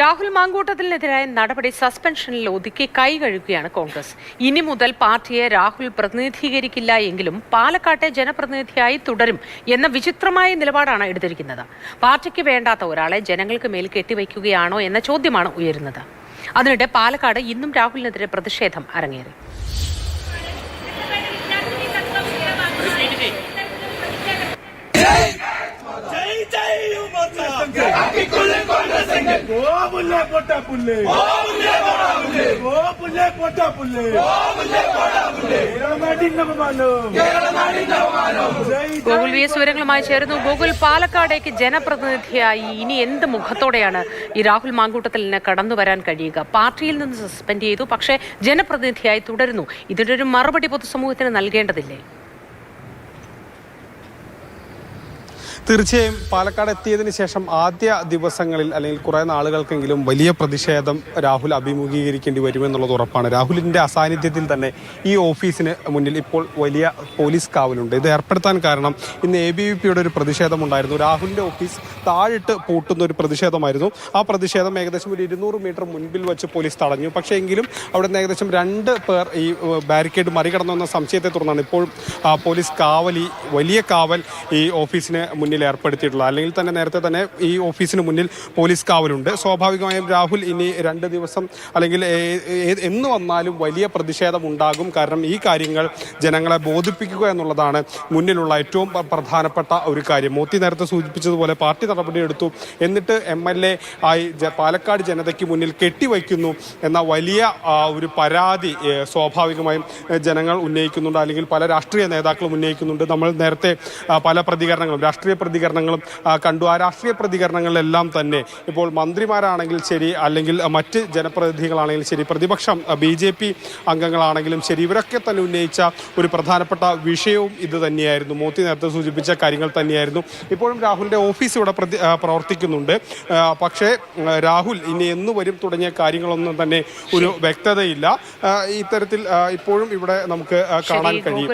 രാഹുൽ മാങ്കൂട്ടത്തിനെതിരായ നടപടി സസ്പെൻഷനിൽ ഒതുക്കി കൈകഴുകുകയാണ് കോൺഗ്രസ്. ഇനി മുതൽ പാർട്ടിയെ രാഹുൽ പ്രതിനിധീകരിക്കില്ല എങ്കിലും പാലക്കാട്ടെ ജനപ്രതിനിധിയായി തുടരും എന്ന വിചിത്രമായ നിലപാടാണ് എടുത്തിരിക്കുന്നത്. പാർട്ടിക്ക് വേണ്ടാത്ത ഒരാളെ ജനങ്ങൾക്ക് മേൽ കെട്ടിവയ്ക്കുകയാണോ എന്ന ചോദ്യമാണ് ഉയരുന്നത്. അതിനിടെ പാലക്കാട് ഇന്നും രാഹുലിനെതിരെ പ്രതിഷേധം അരങ്ങേറി. ജയ് ജയ് ഗൂഗിൾ വി എസ് വിവരങ്ങളുമായി ചേരുന്നു. ഗോകുൽ പാലക്കാടേക്ക് ജനപ്രതിനിധിയായി ഇനി എന്ത് മുഖത്തോടെയാണ് ഈ രാഹുൽ മാങ്കൂട്ടത്തിലിന് കടന്നു വരാൻ കഴിയുക? പാർട്ടിയിൽ നിന്ന് സസ്പെൻഡ് ചെയ്തു പക്ഷേ ജനപ്രതിനിധിയായി തുടരുന്നു. ഇതിനൊരു മറുപടി പൊതുസമൂഹത്തിന് നൽകേണ്ടതില്ലേ? തീർച്ചയായും പാലക്കാട് എത്തിയതിന് ശേഷം ആദ്യ ദിവസങ്ങളിൽ അല്ലെങ്കിൽ കുറേ നാളുകൾക്കെങ്കിലും വലിയ പ്രതിഷേധം രാഹുൽ അഭിമുഖീകരിക്കേണ്ടി വരുമെന്നുള്ളത് ഉറപ്പാണ്. രാഹുലിന്റെ അസാന്നിധ്യത്തിൽ തന്നെ ഈ ഓഫീസിന് മുന്നിൽ ഇപ്പോൾ വലിയ പോലീസ് കാവലുണ്ട്. ഇത് ഏർപ്പെടുത്താൻ കാരണം ഇന്ന് എ ബി വി പിയുടെ ഒരു പ്രതിഷേധമുണ്ടായിരുന്നു. രാഹുലിന്റെ ഓഫീസ് താഴിട്ട് പൂട്ടുന്ന ഒരു പ്രതിഷേധമായിരുന്നു. ആ പ്രതിഷേധം ഏകദേശം ഒരു ഇരുന്നൂറ് മീറ്റർ മുൻപിൽ വെച്ച് പോലീസ് തടഞ്ഞു. പക്ഷേ എങ്കിലും അവിടെ നിന്ന് ഏകദേശം രണ്ട് പേർ ഈ ബാരിക്കേഡ് മറികടന്നു എന്ന സംശയത്തെ തുടർന്നാണ് ഇപ്പോൾ പോലീസ് കാവൽ ഈ വലിയ കാവൽ ഈ ഓഫീസിന് മുന്നിൽ ഏർപ്പെടുത്തിയിട്ടുള്ളത്. അല്ലെങ്കിൽ തന്നെ നേരത്തെ തന്നെ ഈ ഓഫീസിന് മുന്നിൽ പോലീസ് കാവലുണ്ട്. സ്വാഭാവികമായും രാഹുൽ ഇനി രണ്ട് ദിവസം അല്ലെങ്കിൽ എന്ന് വന്നാലും വലിയ പ്രതിഷേധം ഉണ്ടാകും. കാരണം ഈ കാര്യങ്ങൾ ജനങ്ങളെ ബോധിപ്പിക്കുക എന്നുള്ളതാണ് മുന്നിലുള്ള ഏറ്റവും പ്രധാനപ്പെട്ട ഒരു കാര്യം. മോത്തി നേരത്തെ സൂചിപ്പിച്ചതുപോലെ പാർട്ടി നടപടിയെടുത്തു. എന്നിട്ട് എം എൽ എ ആയി പാലക്കാട് ജനതയ്ക്ക് മുന്നിൽ കെട്ടിവയ്ക്കുന്നു എന്ന വലിയ ഒരു പരാതി സ്വാഭാവികമായും ജനങ്ങൾ ഉന്നയിക്കുന്നുണ്ട്. അല്ലെങ്കിൽ പല രാഷ്ട്രീയ നേതാക്കളും ഉന്നയിക്കുന്നുണ്ട്. നമ്മൾ നേരത്തെ പല പ്രതികരണങ്ങളും രാഷ്ട്രീയ പ്രതികരണങ്ങളും കണ്ടു. ആ രാഷ്ട്രീയ പ്രതികരണങ്ങളിലെല്ലാം തന്നെ ഇപ്പോൾ മന്ത്രിമാരാണെങ്കിൽ ശരി അല്ലെങ്കിൽ മറ്റ് ജനപ്രതിനിധികളാണെങ്കിലും ശരി പ്രതിപക്ഷം ബി ജെ പി അംഗങ്ങളാണെങ്കിലും ശരി ഇവരൊക്കെ തന്നെ ഉന്നയിച്ച ഒരു പ്രധാനപ്പെട്ട വിഷയവും ഇത് തന്നെയായിരുന്നു. മോത്തി നേരത്തെ സൂചിപ്പിച്ച കാര്യങ്ങൾ തന്നെയായിരുന്നു. ഇപ്പോഴും രാഹുലിന്റെ ഓഫീസ് ഇവിടെ പ്രതി പ്രവർത്തിക്കുന്നുണ്ട്. പക്ഷേ രാഹുൽ ഇനി എന്ന് വരും തുടങ്ങിയ കാര്യങ്ങളൊന്നും തന്നെ ഒരു വ്യക്തതയില്ല. ഇത്തരത്തിൽ ഇപ്പോഴും ഇവിടെ നമുക്ക് കാണാൻ കഴിയും.